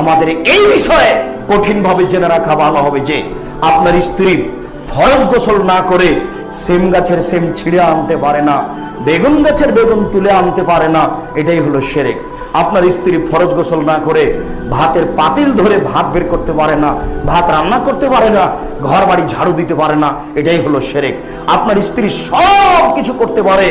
আমাদের এই বিষয়ে কঠিনভাবে জেনে রাখা ভালো হবে যে, আপনার স্ত্রী ফরজ গোসল না করে সেম গাছের সেম ছিঁড়ে আনতে পারে না, বেগুন গাছের বেগুন তুলে আনতে পারে না, এটাই হলো সেরেক। আপনার স্ত্রী ফরজ গোসল না করে ভাতের পাতিল ধরে ভাত বের করতে পারে না, ভাত রান্না করতে পারে না ঘর বাড়ি ঝাড়ু দিতে পারে না, এটাই হলো সেরেক। আপনার স্ত্রী সব কিছু করতে পারে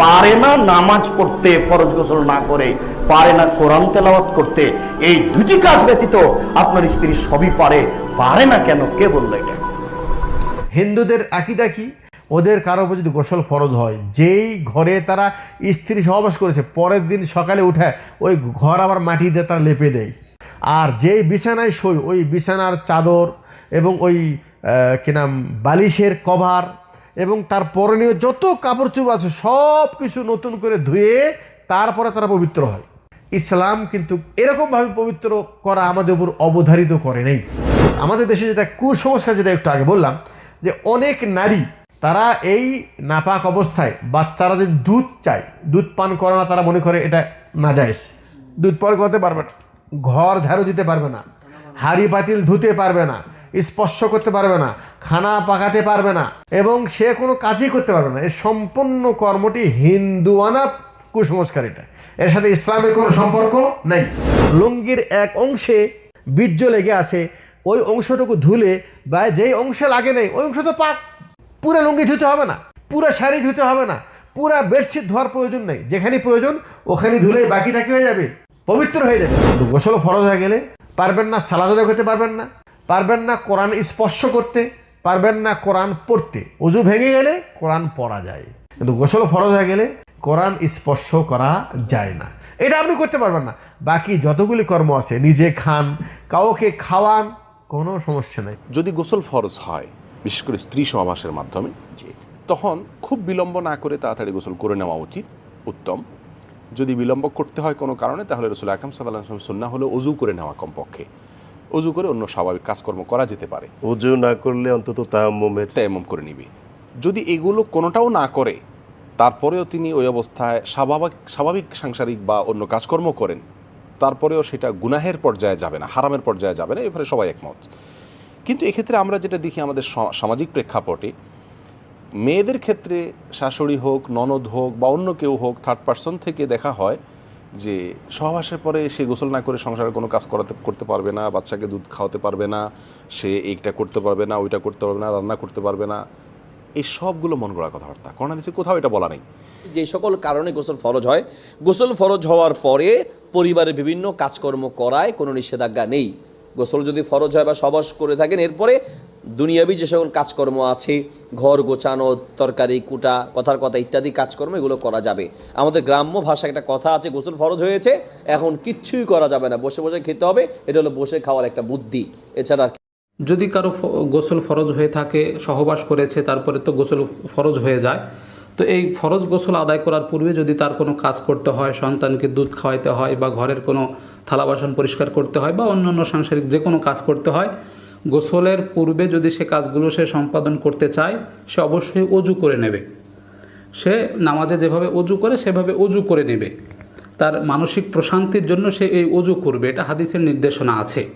পারে না নামাজ পড়তে ফরজ গোসল না করে, পারে না কোরআন তেলাওয়াত করতে, এই দুটি কাজ ব্যতীত আপনার স্ত্রী সবই পারে পারে না কেন? কে বলল এটা? হিন্দুদের আকিদা কি? ওদের কারও উপর যদি গোসল ফরজ হয়, যেই ঘরে তারা স্ত্রী সহবাস করেছে, পরের দিন সকালে উঠে ওই ঘর আবার মাটি দিয়ে তারা লেপে দেয়। আর যেই বিছানায় শোয়, ওই বিছানার চাদর এবং ওই কি নাম, বালিশের কভার এবং তার পরনীয় যত কাপড় চোপড় আছে, সব কিছু নতুন করে ধুয়ে তারপরে তারা পবিত্র হয়। ইসলাম কিন্তু এরকমভাবে পবিত্র করা আমাদের উপর অবধারিত করে নেই। আমাদের দেশে যেটা কুসংস্কার, যেটা একটু আগে বললাম, যে অনেক নারী, তারা এই নাপাক অবস্থায় বাচ্চারা যে দুধ চায়, দুধ পান করে না তারা মনে করে এটা নাজাইজ দুধ পান করতে পারবে না, ঘর ঝাড়ু দিতে পারবে না, হাড়ি পাতিল ধুতে পারবে না স্পর্শ করতে পারবে না, খানা পাকাতে পারবে না এবং সে কোনো কাজই করতে পারবে না। এই সম্পূর্ণ কর্মটি হিন্দুয়ানা কুসংস্কার এটা এর সাথে ইসলামের কোনো সম্পর্ক নেই। লুঙ্গির এক অংশে বীর্য লেগে আছে, ওই অংশটুকু ধুলে বা যেই অংশে লাগে নেই, ওই অংশ তো পাক, পুরো লুঙ্গি ধুতে হবে না, পুরো শাড়ি ধুতে হবে না, পুরো বেডশিট ধোয়ার প্রয়োজন নেই। যেখানে প্রয়োজন, ওখানে ধুলেই বাকিটা কি হয়ে যাবে? পবিত্র হয়ে যাবে। গোসল ফরজ হয়ে গেলে পারবেন না সালাজাদা করতে পারবেন না। পারবেন না কোরআন স্পর্শ করতে, পারবেন না কোরআন পড়তে। উজু ভেঙে গেলে কোরআন পড়া যায়। কিন্তু গোসল ফরজ হয়ে গেলে কোরআন স্পর্শ করা যায় না। এটা আপনি করতে পারবেন না। বাকি যতগুলি কর্ম আছে, নিজে খান, কাউকে খাওয়ান, কোনো সমস্যা নেই। যদি গোসল ফরজ হয়, বিশেষ করে স্ত্রী সহবাসের মাধ্যমে তখন খুব বিলম্ব না করে তাড়াতাড়ি গোসল করে নেওয়া উচিত, উত্তম। যদি বিলম্ব করতে হয় কোনো কারণে, তাহলে রসুল আকাম সাল্লাহ সন্না হলে অজু করে নেওয়া কমপক্ষে। অজু করে অন্য স্বাভাবিক কাজকর্ম করা যেতে পারে। উজু না করলে অন্তত তায়াম্মুমের তেমন করে নিবে। যদি এগুলো কোনোটাও না করে তারপরেও তিনি ওই অবস্থায় স্বাভাবিক স্বাভাবিক সাংসারিক বা অন্য কাজকর্ম করেন তারপরেও সেটা গুনাহের পর্যায়ে যাবে না হারামের পর্যায়ে যাবে না এবারে সবাই একমত। কিন্তু এক্ষেত্রে আমরা যেটা দেখি আমাদের সামাজিক প্রেক্ষাপটে মেয়েদের ক্ষেত্রে শাশুড়ি হোক ননদ হোক বা অন্য কেউ হোক থার্ড পার্সন থেকে দেখা হয় যে সহবাসের পরে সে গোসল না করে সংসারে কোনো কাজ করাতে, করতে পারবে না, বাচ্চাকে দুধ খাওয়াতে পারবে না, সে এইটা করতে পারবে না, ওইটা করতে পারবে না, রান্না করতে পারবে না। এই সবগুলো মন গড়া কথাবার্তা। করোনা দিচ্ছে কোথাও এটা বলা নেই। যে সকল কারণে গোসল ফরজ হয়, গোসল ফরজ হওয়ার পরে পরিবারের বিভিন্ন কাজকর্ম করায় কোনো নিষেধাজ্ঞা নেই। গোসল যদি ফরজ হয় বা সবাস করে থাকেন, এরপরে দুনিয়াবি যে সকল কাজকর্ম আছে, ঘর গোছানো, তরকারি, কুটা, কথার কথা ইত্যাদি কাজকর্ম, এগুলো করা যাবে। আমাদের গ্রাম্য ভাষায় একটা কথা আছে, গোসল ফরজ হয়েছে, এখন কিচ্ছুই করা যাবে না। বসে বসে খেতে হবে, এটা হলো বসে খাওয়ার একটা বুদ্ধি। এছাড়া যদি কারও গোসল ফরজ হয়ে থাকে, সহবাস করেছে, তারপরে তো গোসল ফরজ হয়ে যায়। তো এই ফরজ গোসল আদায় করার পূর্বে যদি তার কোনো কাজ করতে হয়, সন্তানকে দুধ খাওয়াইতে হয় বা ঘরের কোনো থালা বাসন পরিষ্কার করতে হয় বা অন্যান্য সাংসারিক যে কোনো কাজ করতে হয় গোসলের পূর্বে যদি সে কাজগুলো সে সম্পাদন করতে চায়, সে অবশ্যই অজু করে নেবে। সে নামাজে যেভাবে অজু করে, সেভাবে অজু করে নেবে। তার মানসিক প্রশান্তির জন্য সে এই অজু করবে, এটা হাদিসের নির্দেশনা আছে।